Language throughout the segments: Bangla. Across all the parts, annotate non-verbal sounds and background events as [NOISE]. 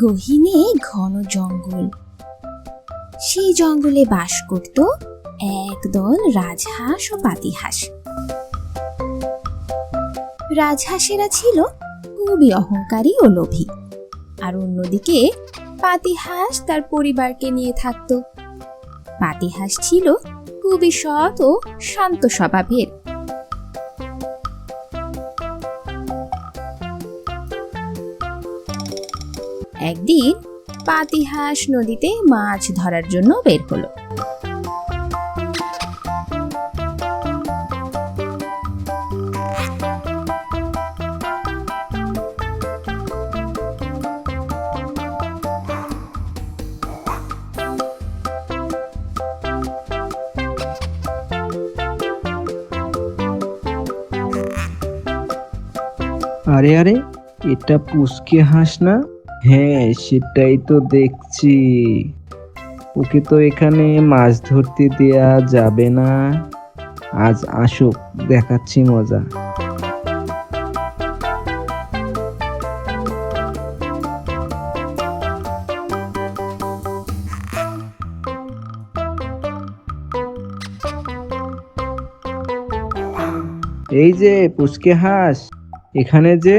গহীনে ঘন জঙ্গল। সেই জঙ্গলে বাস করত একদল রাজহাঁস ও পাতিহাঁস। রাজহাঁসেরা ছিল খুবই অহংকারী ও লোভী। আর অন্যদিকে পাতিহাঁস তার পরিবারকে নিয়ে থাকত। পাতিহাঁস ছিল খুবই সৎ ও শান্ত স্বভাবের। একদিন পাতিহাঁস নদীতে মাছ ধরার জন্য বের হলো। আরে আরে এটা পুচকে হাঁস না? হ্যাঁ সেটাই তো দেখছি। ওকে তো এখানে মাছ ধরতে দেয়া যাবে না। আজ আসুক দেখাচ্ছি মজা। এই যে পুচকে হাঁস, এখানে যে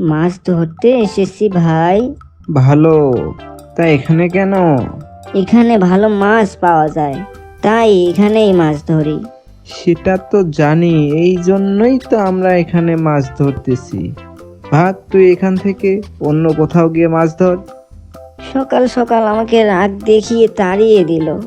মাছ ধরতে এসেছি ভাই। ভালো। তা এখানে কেন? এখানে ভালো মাছ পাওয়া যায় তাই এখানেই মাছ ধরি। সেটা তো জানি এই জন্যই তো আমরা এখানে মাছ ধরতেছি। ভাগ তুই এখান থেকে অন্য কোথাও গিয়ে মাছ ধর। সকাল সকাল আমাকে রাগ দেখিয়ে তাড়িয়ে দিল।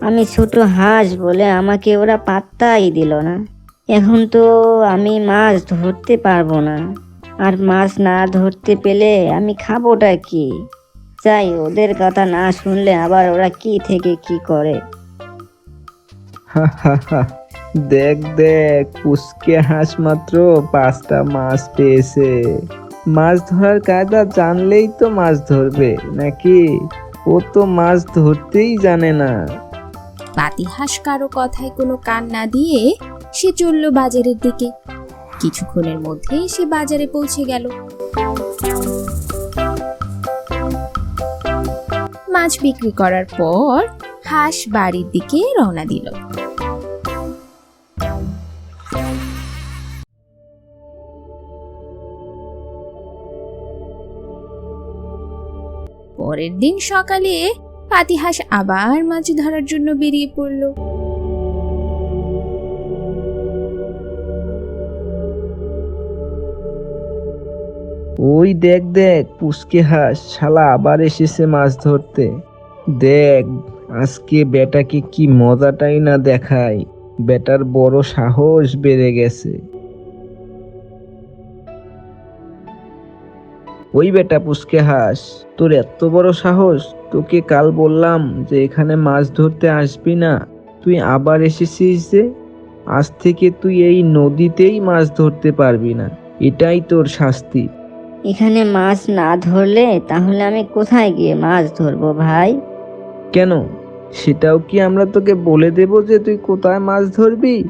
আমি ছোট হাঁস বলে আমাকে ওরা পাত্তাই দিল না। এখন তো আমি মাছ ধরতে পারব না। আর মাছ না ধরতে পেলে আমি খাবোটা কি? চাই ওদের কথা না শুনলে আবার ওরা কি থেকে কি করে? [LAUGHS] দেখ দেখ পুচকে হাঁস মাত্র পাঁচটা মাছ পেয়েছে। মাছ ধরার কায়দা জানলেই তো মাছ ধরবে নাকি? ও তো মাছ ধরতেই জানে না। পাতিহাঁস কারও কথায় কোনো কান না দিয়ে সে চলল বাজারের দিকে। কিছুক্ষণের মধ্যে সে বাজারে পৌঁছে গেল। মাছ বিক্রি করার পর হাঁস বাড়ির দিকে রওনা দিল। পরের দিন সকালে পাতিহাঁস আবার মাছ ধরার জন্য বেরিয়ে পড়ল। ওই দেখ দেখ, পুচকে হাঁস শালা আবার এসেছে মাছ ধরতে। দেখ, আজকে বেটাকে কি মজাটাই না দেখায়। বেটার বড় সাহস বেড়ে গেছে। ওই বেটা পুচকে হাঁস তোর এত বড় সাহস? তোকে কাল বললাম যে এখানে মাছ ধরতে আসবি না। তুই আবার এসেছিস যে? আজ থেকে তুই এই নদীতেই মাছ ধরতে পারবি না। এটাই তোর শাস্তি। এখানে মাছ না ধরলে তাহলে আমি কোথায় গিয়ে মাছ ধরবো ভাই? কেন? সেটাও কি আমরা তোকে বলে দেব যে তুই কোথায় মাছ ধরবি?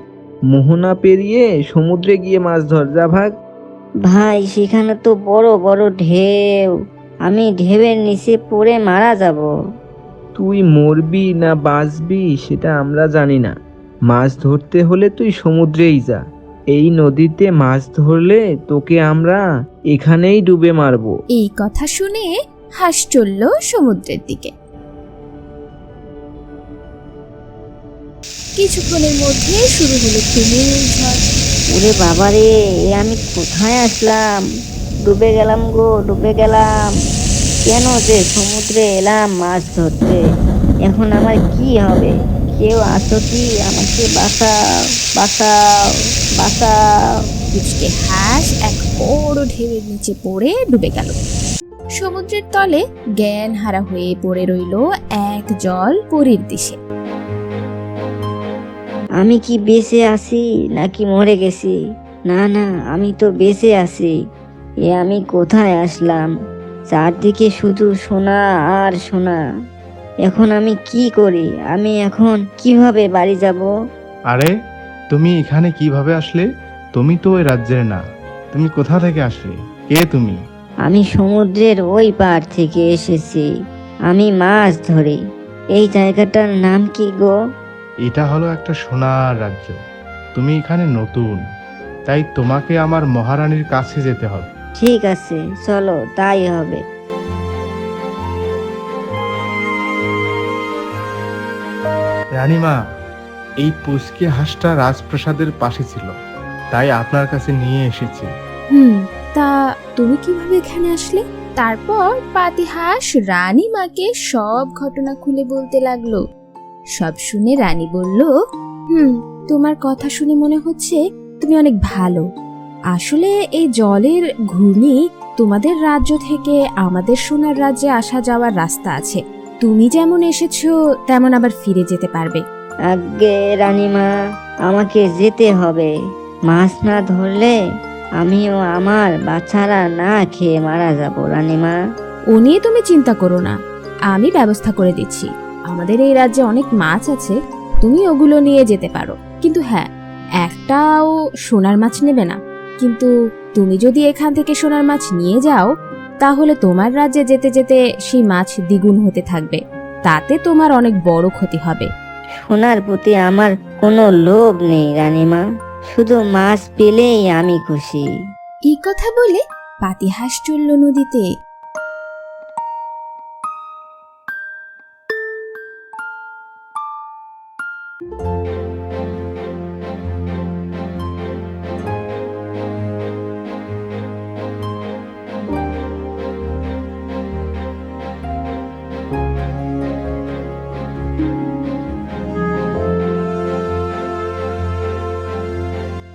মোহনা পেরিয়ে সমুদ্রে গিয়ে মাছ ধর যা ভাগ। ভাই সেখানে তো বড় বড় ঢেউ। আমি ঢেউয়ের নিচে পড়ে মারা যাব। তুই মরবি না বাঁচবি সেটা আমরা জানি না। মাছ ধরতে হলে তুই সমুদ্রেই যা। এই নদীতে মাছ ধরলে তোকে আমরা এখানেই ডুবে মারবো। এই কথা শুনে হাঁস চলল সমুদ্রের দিকে। কিছুক্ষণের মধ্যে শুরু হলো তুমুল ঝড়। ওরে বাবারে এ আমি কোথায় আসলাম? ডুবে গেলাম গো ডুবে গেলাম। কেন যে সমুদ্রে এলাম মাছ ধরতে? এখন আমার কি হবে? কেউ আসো কি আমাকে বাঁচাও। বাঁচাও বাঁচাও কুচকে হাঁস এক বড় ঢেউয়ের নিচে পড়ে ডুবে গেল। সমুদ্রের তলে জ্ঞান হারা হয়ে পড়ে রইল এক জল পরীর দেশে। আমি কি বেঁচে আছি নাকি মরে গেছি? না না আমি তো বেঁচে আছি। এ আমি কোথায় আসলাম? চারদিকে শুধু সোনা আর সোনা। এখন আমি কি করি? আমি এখন কীভাবে বাড়ি যাব? আরে তুমি এখানে কীভাবে আসলে? তুমি তো ওই রাজ্যের না। তুমি কোথা থেকে আসলে? কে তুমি? আমি সমুদ্রের ওই পার থেকে এসেছি। আমি মাছ ধরি। এই জায়গাটার নাম কি গো? এটা হলো একটা সোনার রাজ্য। তুমি এখানে নতুন। তাই তোমাকে আমার মহারানীর কাছে যেতে হবে। ঠিক আছে চলো তাই হবে। রানীমা এই পুচকে হাঁসটা রাজপ্রাসাদের পাশে ছিল। তাই আপনার কাছে নিয়ে এসেছি। হুম, তা তুমি কীভাবে এখানে আসলে? তারপর পাতিহাস রানী মাকে সব ঘটনা খুলে বলতে লাগল। সব শুনে রানী বলল, হুম, তোমার কথা শুনে মনে হচ্ছে তুমি অনেক ভালো। আসলে এই জলের ঘূর্ণি তোমাদের রাজ্য থেকে আমাদের সোনার রাজ্যে আসা যাওয়ার রাস্তা আছে। তুমি যেমন এসেছ, তেমন আবার ফিরে যেতে পারবে। আগে রানীমা, আমাকে যেতে হবে। মাছ না ধরলে আমিও আমার বাচ্চারা না খেয়ে মারা যাব, রানীমা। ও নিয়ে তুমি চিন্তা করো না, আমি ব্যবস্থা করে দিচ্ছি। আমাদের এই রাজ্যে অনেক মাছ আছে, তুমি ওগুলো নিয়ে যেতে পারো। কিন্তু হ্যাঁ একটাও সোনার মাছ নেবে না। কিন্তু তুমি যদি এখান থেকে সোনার মাছ নিয়ে যাও, তাহলে তোমার রাজ্যে যেতে যেতে সেই মাছ দ্বিগুণ হতে থাকবে। তাতে তোমার অনেক বড় ক্ষতি হবে। সোনার প্রতি আমার কোনো লোভ নেই, রানীমা। শুধু মাছ পেলেই আমি খুশি। এই কথা বলে পাতিহাস চলল নদীতে।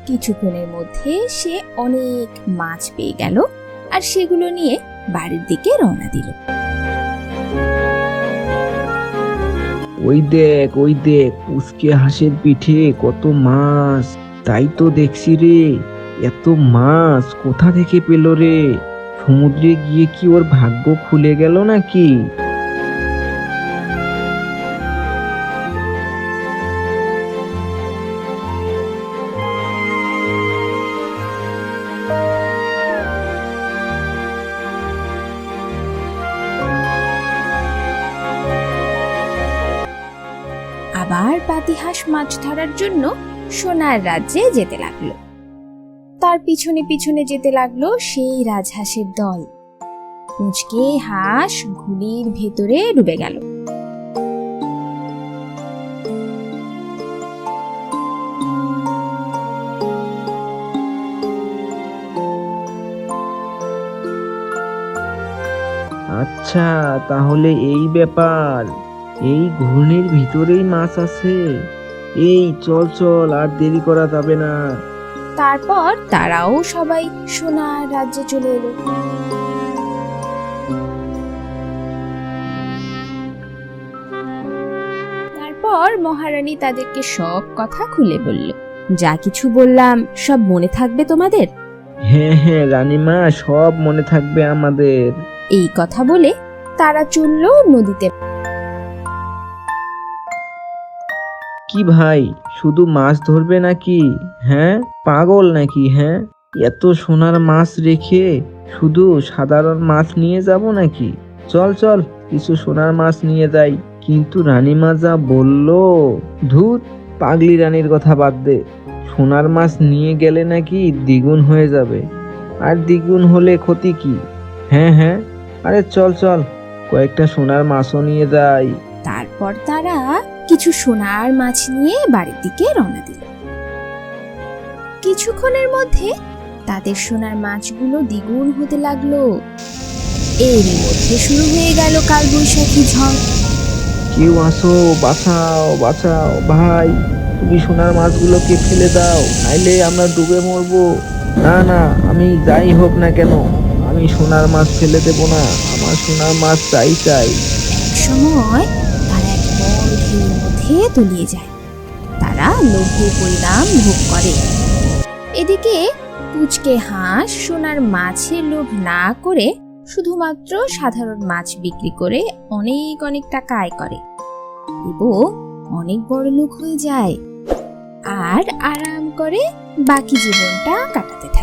কিছুক্ষণের মধ্যে সে অনেক মাছ পেয়ে গেল আর সেগুলো নিয়ে বাড়ির দিকে রওনা দিল। ওই দেখ ওই দেখ, পুচকে হাঁসের পিঠে কত মাছ। তাই তো দেখছি রে, এত মাছ কোথা থেকে পেল রে? সমুদ্রে গিয়ে কি ওর ভাগ্য খুলে গেল নাকি? আবার পাতিহাঁস মাছ ধরার জন্য সোনার রাজ্যে যেতে লাগল। তার পিছনে পিছনে যেতে লাগল সেই রাজহাঁসের দল। মুচকে হাঁস ঘুলির ভেতরে ডুবে গেল। আচ্ছা তাহলে এই ব্যাপার। এই ঘূর্ণির ভিতরেই মাছ আছে। এই চল চল আর দেরি করা যাবে না। তারপর তারাও সবাই সোনার রাজ্যে চলে এলো। তারপর মহারানী তাদেরকে সব কথা খুলে বলল। যা কিছু বললাম সব মনে থাকবে তোমাদের? হ্যাঁ হ্যাঁ রানীমা সব মনে থাকবে আমাদের। এই কথা বলে তারা চলল নদীতে। কি ভাই, শুধু মাছ ধরবে নাকি? হ্যাঁ? পাগল নাকি হ্যাঁ? এত সোনার মাছ রেখে শুধু সাধারণ মাছ নিয়ে যাব নাকি? চল চল, কিছু সোনার মাছ নিয়ে যাই। কিন্তু রানীমা যা বলল ধুর পাগলি রানীর কথা বাদ দে। সোনার মাছ নিয়ে গেলে নাকি দ্বিগুণ হয়ে যাবে। আর দ্বিগুণ হলে ক্ষতি কি? হ্যাঁ হ্যাঁ? আরে চল চল, কয়েকটা সোনার মাছও নিয়ে যাই। তারপর তারা কিছু সোনার মাছ নিয়ে বাড়ির দিকে রওনা দিল। কিছুক্ষণের মধ্যে তাদের সোনার মাছগুলো দ্বিগুণ হতে লাগল। এর মধ্যে শুরু হয়ে গেল কালবৈশাখী ঝড়। কেউ আসো বাঁচাও বাঁচাও ভাই তুমি সোনার মাছগুলোকে ফেলে দাও নাইলে আমরা ডুবে মরবো। না না আমি যাই হোক না কেন আমি সোনার মাছ ফেলে দেব না আমার সোনার মাছ চাই চাই। এক সময় মধ্যে তলিয়ে যায়। তারা লোভের পরিণাম ভোগ করে। এদিকে পুচকে হাঁস সোনার মাছের লোভ না করে শুধুমাত্র সাধারণ মাছ বিক্রি করে অনেক অনেক টাকা আয় করে। এবং অনেক বড় লোক হয়ে যায়। আর আরাম করে বাকি জীবনটা কাটায়